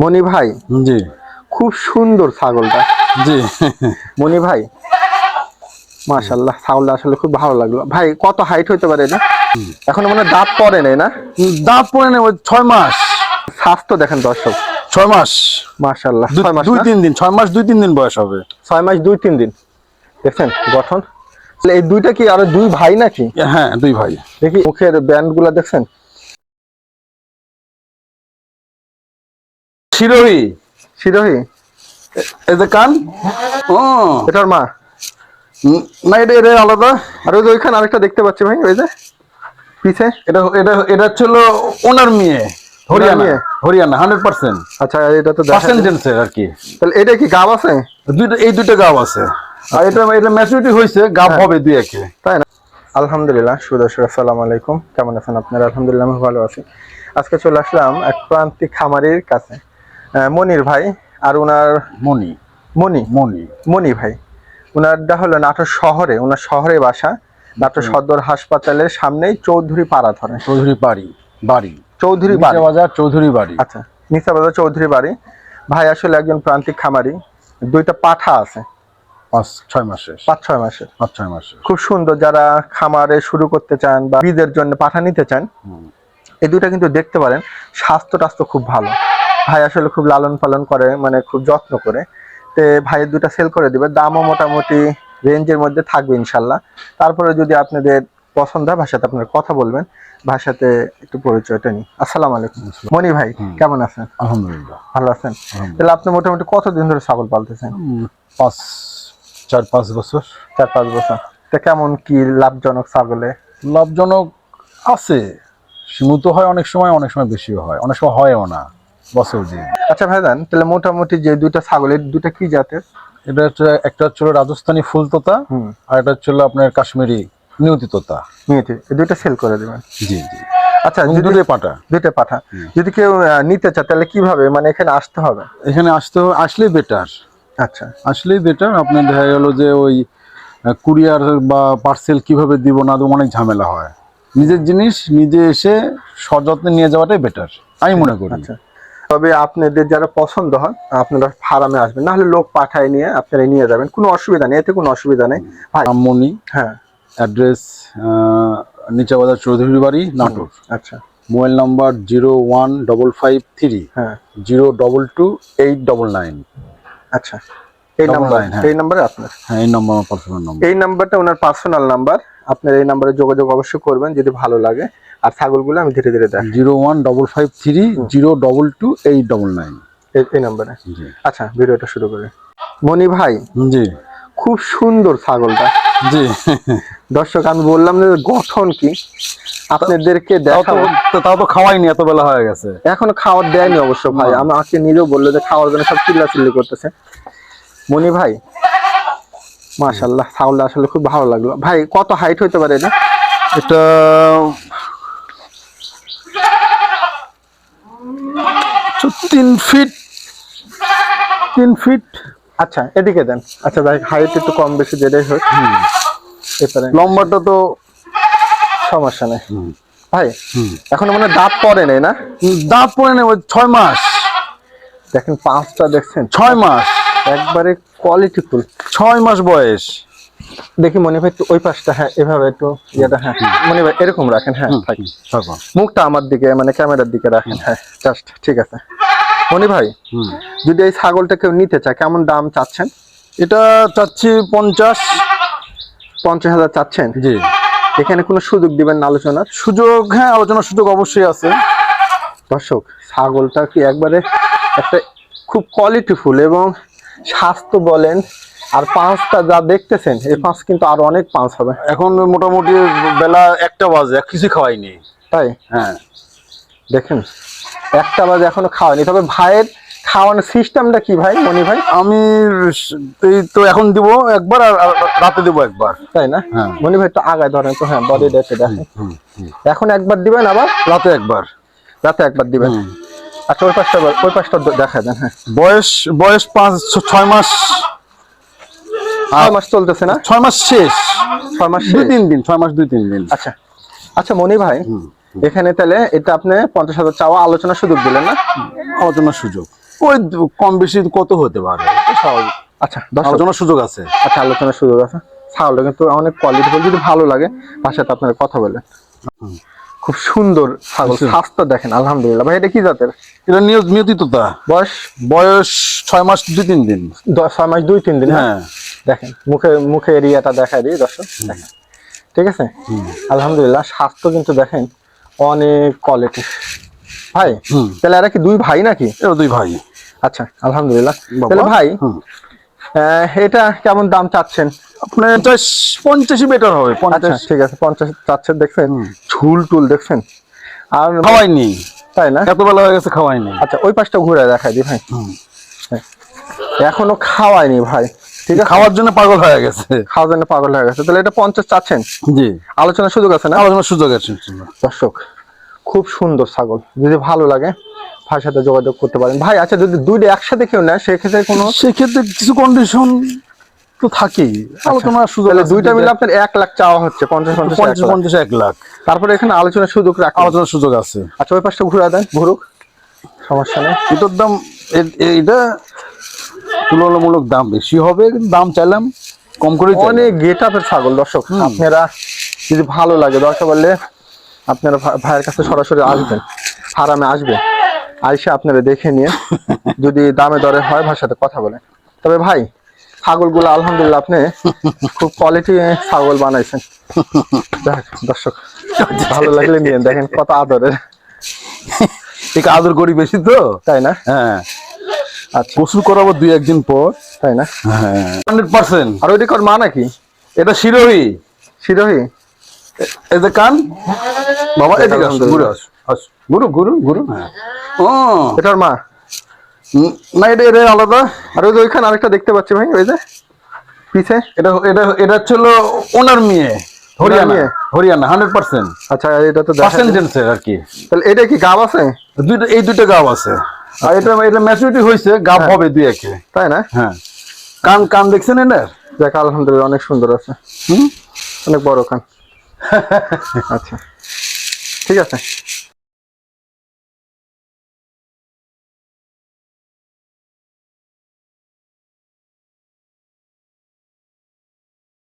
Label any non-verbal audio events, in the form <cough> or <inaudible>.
মনি ভাই? জি। খুব সুন্দর ছাগলটা। জি। মনি ভাই? মাশাল্লাহ ছাগলটা আসলে খুব ভালো লাগল। ভাই কত হাইট হইতে পারে এটা? এখন মানে দাঁত পরে নেই না? দাঁত পড়ে নেব ছয় মাস। স্বাস্থ্য দেখেন দর্শক। ছয় মাস। মাশাল্লাহ ছয় মাস দুই তিন দিন ছয় মাস দুই তিন দিন বয়স হবে। ছয় মাস দুই তিন দিন। দেখছেন গঠন? তাহলে এই দুইটা কি আরও দুই ভাই নাকি? হ্যাঁ দুই ভাই। দেখি মুখের ব্যান্ডগুলা দেখছেন? শিরোহী। শিরোহী? এই যে কান? ও। এটার মা। না এটা এটা আলাদা। আর ওই যে ওইখানে আরেকটা দেখতে পাচ্ছি ভাই ওই যে। পিছে? এটা এটা এটা ছিল ওনার মেয়ে হরিয়ানা। হান্ড্রেড পার্সেন্ট আচ্ছা এটা তো পার্সেন্টেন্সের আর কি। তাহলে এটা কি গাব আছে? দুইটা এই দুইটা গাব আছে। আর এটা এটা ম্যাচুরিটি হয়েছে গাব হবে দুই একে। তাই না? আলহামদুলিল্লাহ সুদর্শক আসসালামু আলাইকুম। কেমন আছেন আপনারা? আলহামদুলিল্লাহ আমি ভালো আছি। আজকে চলে আসলাম এক প্রান্তিক খামারির কাছে। মনির ভাই আর ওনার মনি মনি মনি মনি ভাই। ওনারটা হলো নাটোর শহরে ওনার শহরে বাসা নাটোর সদর হাসপাতালের সামনেই চৌধুরী পাড়া ধরে। চৌধুরী বাড়ি বাড়ি। চৌধুরী বাড়ি। বাজার চৌধুরী বাড়ি। আচ্ছা নিসা বাজার চৌধুরী বাড়ি। ভাই আসলে একজন প্রান্তিক খামারি দুইটা পাঠা আছে। পাঁচ ছয় মাসে। পাঁচ ছয় মাসে। পাঁচ ছয় মাসে। খুব সুন্দর যারা খামারে শুরু করতে চান বা বীজের জন্য পাঠা নিতে চান এই দুইটা কিন্তু দেখতে পারেন স্বাস্থ্য টাস্থ্য খুব ভালো। ভাই আসলে খুব লালন পালন করে মানে খুব যত্ন করে। তে ভাইয়ের দুটা সেল করে দিবে দামও মোটামুটি রেঞ্জের মধ্যে থাকবে ইনশাল্লাহ। তারপরে যদি আপনাদের পছন্দ হয় ভাষাতে আপনারা কথা বলবেন ভাষাতে একটু পরিচয়টা নিই। আসসালামু আলাইকুম। মনি ভাই কেমন আছেন? আলহামদুলিল্লাহ। ভালো আছেন? তাহলে আপনি মোটামুটি কতদিন ধরে ছাগল পালতেছেন? পাঁচ চার পাঁচ বছর। চার পাঁচ বছর। তা কেমন কি লাভজনক ছাগলে? লাভজনক আছে। সীমিত হয় অনেক সময় অনেক সময় বেশিও হয়। অনেক সময় হয়ও না। বছর দিন আচ্ছা ভাইজান তাহলে মোটামুটি যে দুইটা ছাগল এই দুইটা কি জাতের? এটা হচ্ছে একটা হচ্ছিল রাজস্থানী ফুলতোতা আর এটা হচ্ছিল আপনার কাশ্মীরি নিয়তি তোতা। এই দুইটা সেল করে দেবেন। জি জি। আচ্ছা দুটোই পাটা দুইটা পাঠা। যদি কেউ নিতে চায় তাহলে কীভাবে? মানে এখানে আসতে হবে? এখানে আসতে আসলেই বেটার আচ্ছা। আসলেই বেটার আপনার দেখা গেল যে ওই কুরিয়ার বা পার্সেল কীভাবে দিব না দেবো অনেক ঝামেলা হয়। নিজের জিনিস নিজে এসে সযত্নে নিয়ে যাওয়াটাই বেটার আমি মনে করি। আচ্ছা। তবে আপনাদের যারা পছন্দ হয় আপনারা ফার্মে আসবেন। না হলে লোক পাঠায় নিয়ে আপনারা নিয়ে যাবেন। কোনো অসুবিধা নেই এতে কোনো অসুবিধা নেই। রামমণি হ্যাঁ। অ্যাড্রেস নিচাবাজার চৌধুরী বাড়ি নাটোর। আচ্ছা। Mobile number zero one double five three হ্যাঁ। Zero double two eight double nine. আচ্ছা। এই নাম্বার হ্যাঁ। এই নাম্বারে আপনার? হ্যাঁ এই নম্বর আমার পার্সোনাল নম্বর এই নাম্বারটা ওনার পার্সোনাল নাম্বার আপনার এই নাম্বারে যোগাযোগ অবশ্যই করবেন যদি ভালো লাগে। আর ছাগলগুলো আমি ধীরে ধীরে দেখ zero one double five three zero double two eight double nine. এই নাম্বারে। আচ্ছা ভিডিওটা শুরু করে। মনি ভাই জি। খুব সুন্দর ছাগলটা। জি। দর্শক আমি বললাম যে গঠন কি? আপনাদেরকে দেখাবো। তাও তো খাওয়াইনি এত বেলা হয়ে গেছে। এখনও খাওয়ার দেয়নি অবশ্য ভাই। না। আমাকে নিজেও বলল যে খাওয়ার জন্য সব চিল্লা চিল্লি করতেছে। মনি ভাই মাশাল্লাহ ছাগলটা আসলে খুব ভালো লাগল। ভাই কত হাইট হইতে পারে এটা? এটা তিন ফিট তিন ফিট আচ্ছা এদিকে দেন। আচ্ছা ভাই হাইট একটু কম বেশি যেটাই হোক। এপারে লম্বাটা তো সমস্যা নেই। ভাই। এখনও মানে দাঁত পরে নেই না? দাঁত পড়ে নেব ছয় মাস। দেখেন পাঁচটা দেখছেন? ছয় মাস। একবারে কোয়ালিটি ফুল ছয় মাস বয়স। দেখি মনে ভাই ওই পাশটা হ্যাঁ এভাবে একটু ইয়েটা হ্যাঁ। মনে ভাই এরকম রাখেন হ্যাঁ মুখটা আমার দিকে মানে ক্যামেরার দিকে রাখেন হ্যাঁ জাস্ট ঠিক আছে। মনি ভাই। যদি এই ছাগলটা কেউ নিতে চায় কেমন দাম চাচ্ছেন? এটা চাচ্ছি পঞ্চাশ। পঞ্চাশ হাজার চাচ্ছেন? জি। এখানে কোনো সুযোগ দিবেন না আলোচনার? সুযোগ হ্যাঁ আলোচনার সুযোগ অবশ্যই আছে। দর্শক ছাগলটা কি একবারে একটা খুব কোয়ালিটিফুল এবং স্বাস্থ্য বলেন আর পাঁচটা যা দেখতেছেন এই পাঁচ কিন্তু আরও অনেক পাঁচ হবে। এখন মোটামুটি বেলা একটা বাজে কিছু খাওয়াইনি। তাই? হ্যাঁ। দেখেন একটা বাজে এখনও খাওয়ানি তবে ভাইয়ের খাওয়ানোর সিস্টেমটা কি ভাই মনি ভাই? আমি এই তো এখন দিব একবার আর রাতে দিব একবার। তাই না? হ্যাঁ। মনি ভাই তো আগায় ধরেন তো হ্যাঁ বডি ডেটে দেখেন। এখন একবার দিবেন আবার? রাতে একবার। রাতে একবার দিবেন। আচ্ছা ওই পাশটা ওই পাঁচটা দেখা দেন হ্যাঁ। বয়স বয়স পাঁচ ছয় মাস। ছয় মাস চলতেছে না? ছয় মাস শেষ। ছয় মাস দুই। তিন দিন ছয় মাস দুই তিন দিন। আচ্ছা। আচ্ছা মনি ভাই এখানে তাহলে এটা আপনি পঞ্চাশ হাজার চাওয়া আলোচনা সুযোগ দিলেন না? আলোচনার সুযোগ। ওই কম বেশি কত হতে পারে? স্বাভাবিক। আচ্ছা আলোচনার সুযোগ আছে। আচ্ছা আলোচনার সুযোগ আছে। ছাগলটা কিন্তু অনেক কোয়ালিটি যদি ভালো লাগে তার সাথে আপনারা কথা বলেন। খুব সুন্দর ছাগল। স্বাস্থ্য দেখেন আলহামদুলিল্লাহ। ভাই এটা কি জাতের? এটা নিয়ত নিয়তিততা বয়স? বয়স ছয় মাস দুই তিন দিন। ছয় মাস দুই তিন দিন হ্যাঁ? দেখেন মুখে মুখে এরিয়াটা দেখা দিই দর্শক। দেখেন। ঠিক আছে? আলহামদুলিল্লাহ স্বাস্থ্য কিন্তু দেখেন অনেক কোয়ালিটি ভাই। তাহলে এরা কি দুই ভাই নাকি? দুই ভাই। আচ্ছা আলহামদুলিল্লাহ। তাহলে ভাই এটা কেমন দাম চাচ্ছেন? আপনার এটা পঞ্চাশই বেটার হবে আচ্ছা পঞ্চাশ। ঠিক আছে পঞ্চাশ চাচ্ছেন দেখছেন? ঝুল টুল দেখছেন? আর খাওয়াইনি। তাই না? এত বেলা হয়ে গেছে খাওয়াইনি। আচ্ছা ওই পাশটা ঘুরে দেখাই দি ভাই। এখনও খাওয়ায়নি ভাই। ঠিক আছে? খাওয়ার জন্য পাগল হয়ে গেছে। খাওয়ার জন্য পাগল হয়ে গেছে। তাহলে এটা পঞ্চাশ চাচ্ছেন? জি। আলোচনার সুযোগ আছে না? আলোচনার সুযোগ আছে দর্শক খুব সুন্দর ছাগল। যদি ভালো লাগে ভাইয়ের সাথে যোগাযোগ করতে পারেন। ভাই আচ্ছা যদি দুইটা একসাথে কেউ নেয় সেক্ষেত্রে কোনো সেক্ষেত্রে কিছু কন্ডিশন তো থাকেই। আলোচনার সুযোগ দুইটা মিলে আপনার এক লাখ চাওয়া হচ্ছে পঞ্চাশ পঞ্চাশ এক পঞ্চাশ লাখ। এক লাখ। তারপরে এখানে আলোচনার সুযোগ আলোচনার সুযোগ আছে। আচ্ছা ওই পাশটা ঘুরে দেন ঘুরুক। সমস্যা নেই। এটার দাম এটা তুলনামূলক দাম বেশি হবে কিন্তু দাম চাইলাম কম করে অনেক গেট আপের ছাগল দর্শক আপনারা যদি ভালো লাগে দরকার বললে আপনারা ভাইয়ের কাছে সরাসরি আসবেন ফার্মে আসবেন আইসে আপনারা দেখে নিয়ে <laughs> যদি দামে দরে হয় ভাইয়ের সাথে কথা বলেন। তবে ভাই ছাগলগুলো আলহামদুলিল্লাহ আপনি খুব কোয়ালিটি ছাগল বানাইছেন। দর্শক ভালো লাগলে নিয়ে দেখেন কত আদরের। ঠিক আদর করি বেশি তো। তাই না? হ্যাঁ। আচ্ছা। প্রচুর করাবো দুই একদিন পর তাই না? হ্যাঁ। Hundred percent. আর ওইটা কর মা নাকি? এটা শিরোহী। শিরোহী? এই যে কান? বাবা এদিকে আসো। ঘুরে আসো ঘুরু ঘুরু হ্যাঁ। ও। এটার মা? না এটা এটা আলাদা। আর ওই যে ওইখানে আরেকটা দেখতে পাচ্ছি ভাই ওই যে পিছে। এটা এটা এটা ছিল ওনার মেয়ে হরিয়ানা। মেয়ে? Haryana hundred percent. আচ্ছা এটা তো পার্সেন্টেন্সের আর কি। তাহলে এটা কি গাব আছে? দুইটা এই দুইটা গাব আছে। আর এটা এটা ম্যাচুরিটি হয়েছে গাব হবে দুই একে তাই না? হ্যাঁ। কান কান দেখছেন এটা দেখ আলহামদুলিল্লাহ অনেক সুন্দর আছে। হুম? অনেক বড় কান। <laughs> আচ্ছা। ঠিক আছে।